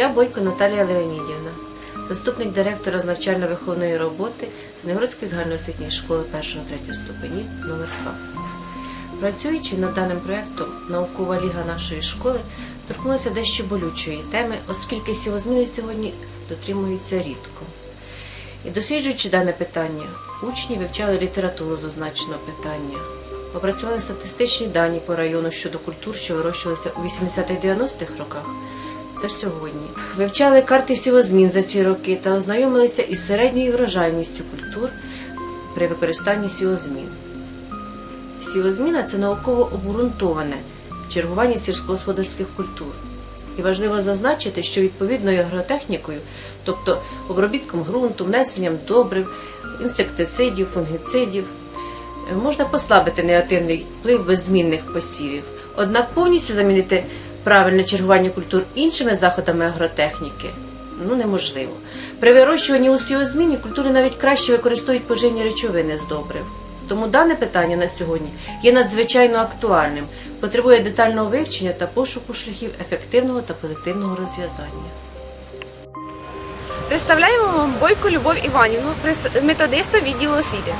Я Бойко Наталія Леонідівна, заступник директора з навчально-виховної роботи Негородської загальноосвітньої школи 1-3 ступенів номер 2 Працюючи над даним проєктом, наукова ліга нашої школи торкнулася дещо болючої теми, оскільки сівозміни сьогодні дотримуються рідко. І досліджуючи дане питання, учні вивчали літературу з питання, опрацювали статистичні дані по району щодо культур, що вирощувалися у 80-90-х роках та сьогодні. Вивчали карти сівозмін за ці роки та ознайомилися із середньою врожайністю культур при використанні сівозмін. Сівозміна це науково обґрунтоване чергування сільськогосподарських культур. І важливо зазначити, що відповідною агротехнікою, тобто обробітком ґрунту, внесенням добрив, інсектицидів, фунгіцидів, можна послабити негативний вплив беззмінних посівів. Однак повністю замінити правильне чергування культур іншими заходами агротехніки ну неможливо. При вирощуванні у сівозміні культури навіть краще використовують поживні речовини з добрив. Тому дане питання на сьогодні є надзвичайно актуальним, потребує детального вивчення та пошуку шляхів ефективного та позитивного розв'язання. Представляємо вам Бойко Любов Іванівну, методиста відділу освіти.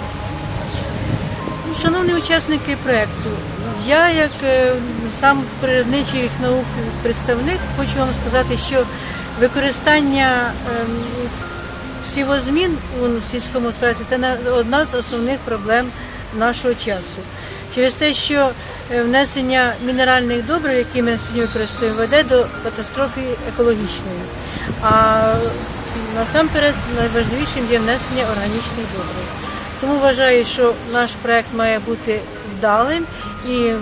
Шановні учасники проєкту, я як е, сам природничих наук представник хочу вам сказати, що використання ем, сівозмін у сільському господарстві це одна з основних проблем нашого часу. Через те, що е, внесення мінеральних добрив, які ми сьогодні використовуємо, веде до катастрофи екологічної. А насамперед найважливішим є внесення органічних добрив. Тому вважаю, що наш проект має бути вдалим і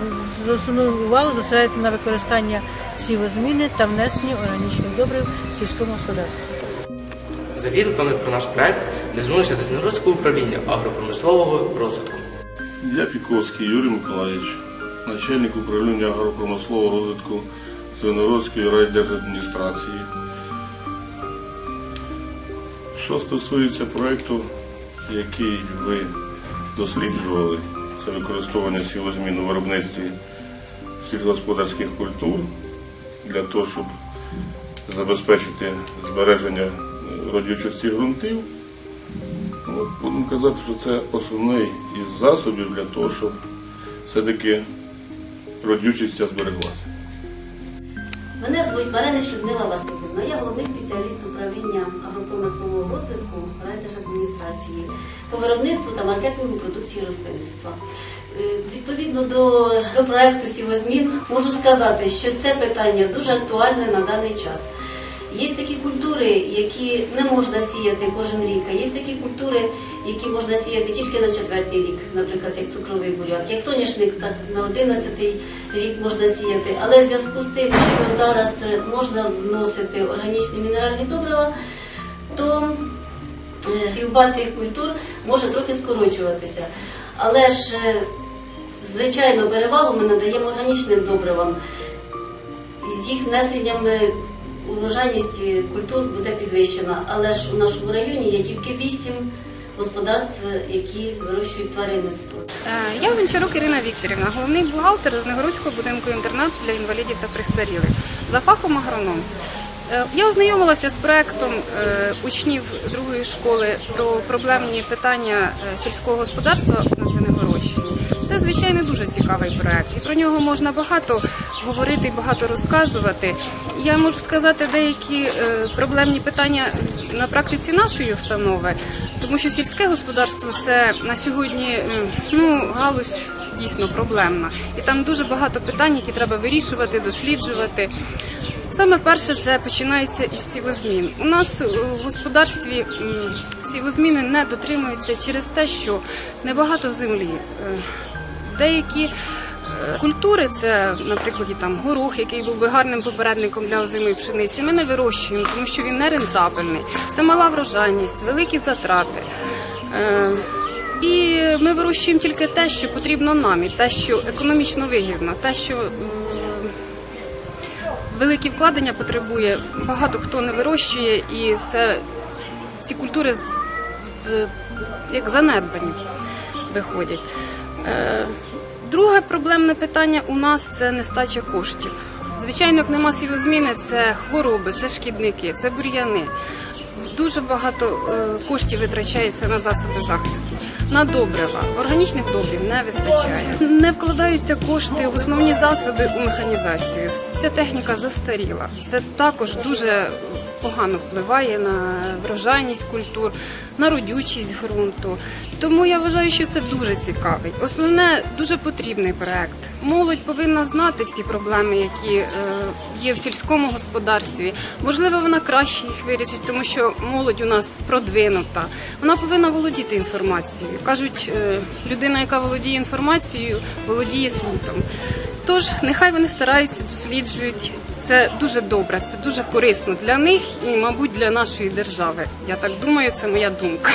основну увагу зосередити на використання сівозміни та внесенню органічних добрив в сільському господарстві. За відгуками про наш проект ми звернулися до Знородського управління агропромислового розвитку. Я Піковський Юрій Миколаївич, начальник управління агропромислового розвитку Звенигородської райдержадміністрації. Що стосується проєкту, який ви досліджували, це використовування сілозмін у виробництві сільськогосподарських культур для того, щоб забезпечити збереження е, родючості ґрунтів. Будемо казати, що це основний із засобів для того, щоб все-таки родючість збереглася. Мене звуть Баренич Людмила Васильівна. Я головний спеціаліст управління агропромислового розвитку райдержадміністрації по виробництву та маркетингу продукції рослинництва. Е, Відповідно до, до проекту сівозмін можу сказати, що це питання дуже актуальне на даний час. Є такі культури, які не можна сіяти кожен рік, а є такі культури, які можна сіяти тільки на четвертий рік, наприклад, як цукровий буряк. Як соняшник, так на одинадцятий рік можна сіяти. Але в зв'язку з тим, що зараз е, можна вносити органічні мінеральні добрива, то е, сівба цих культур може трохи скорочуватися. Але ж, е, звичайно, перевагу ми надаємо органічним добривам. З їх внесенням е, урожайність культур буде підвищена. Але ж у нашому районі є тільки вісім господарств, які вирощують тваринництво. Е, Я Гончарук Ірина Вікторівна, головний бухгалтер Негородського будинку інтернату для інвалідів та престарілих. За фахом агроном. Е, Я ознайомилася з проектом е, учнів другої школи про проблемні питання сільського господарства на Звенигородщині. Це звичайно дуже цікавий проект, і про нього можна багато говорити і багато розказувати. Я можу сказати деякі е, проблемні питання на практиці нашої установи, тому що сільське господарство це на сьогодні е, ну, галузь дійсно проблемна. І там дуже багато питань, які треба вирішувати, досліджувати. Саме перше це починається із сівозмін. У нас е, в господарстві сівозміни не дотримуються через те, що небагато землі. Е, Деякі е, культури, це, наприклад, там горох, який був би гарним попередником для озимої пшениці. Ми не вирощуємо, тому що він не рентабельний. Це мала врожайність, великі затрати. Е, І ми вирощуємо тільки те, що потрібно нам, і те, що економічно вигідно, те, що великі вкладення потребує, багато хто не вирощує, і це ці культури е, як занедбані виходять. Друге проблемне питання у нас це нестача коштів. Звичайно, як нема сівозміни, це хвороби, це шкідники, це бур'яни. Дуже багато е, коштів витрачається на засоби захисту, на добрива. Органічних добрив не вистачає. Не вкладаються кошти в основні засоби у механізацію. Вся техніка застаріла. Це також дуже погано впливає на врожайність культур, на родючість ґрунту. Тому я вважаю, що це дуже цікавий. Основне дуже потрібний проект. Молодь повинна знати всі проблеми, які е, є в сільському господарстві. Можливо, вона краще їх вирішить, тому що молодь у нас продвинута. Вона повинна володіти інформацією. Кажуть, е, людина, яка володіє інформацією, володіє світом. Тож нехай вони стараються, досліджують. Це дуже добре, це дуже корисно для них і, мабуть, для нашої держави. Я так думаю, це моя думка.